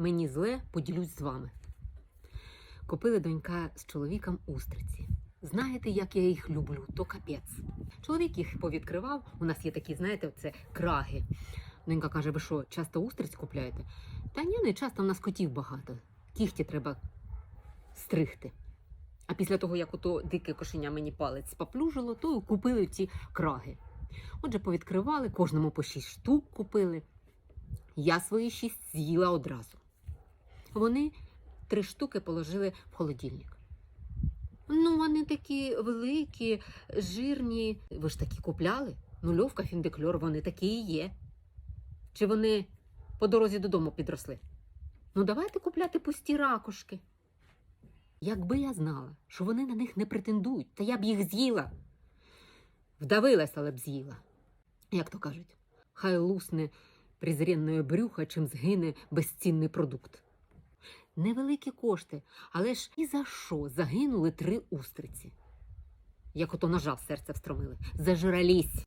Мені зле, поділюсь з вами. Купили донька з чоловіком устриці. Знаєте, як я їх люблю, то капець. Чоловік їх повідкривав. У нас є такі, знаєте, це краги. Донька каже: ви що, часто устриць купляєте? Та ні, не часто, в нас котів багато. Кіхті треба стригти. А після того, як ото дике кошеня мені палець спаплюжило, то купили ці краги. Отже, повідкривали, кожному по шість штук купили. Я свої шість з'їла одразу. Вони три штуки положили в холодильник. Ну, вони такі великі, жирні. Ви ж такі купляли? Нульовка, фіндекльор, вони такі і є. Чи вони по дорозі додому підросли? Ну, давайте купляти пусті ракушки. Якби я знала, що вони на них не претендують, та я б їх з'їла. Вдавилась, але б з'їла. Як то кажуть, хай лусне презренне брюхо, чим згине безцінний продукт. Невеликі кошти, але ж і за що загинули три устриці? Як ото ножа в серце встромили. Зажралісь.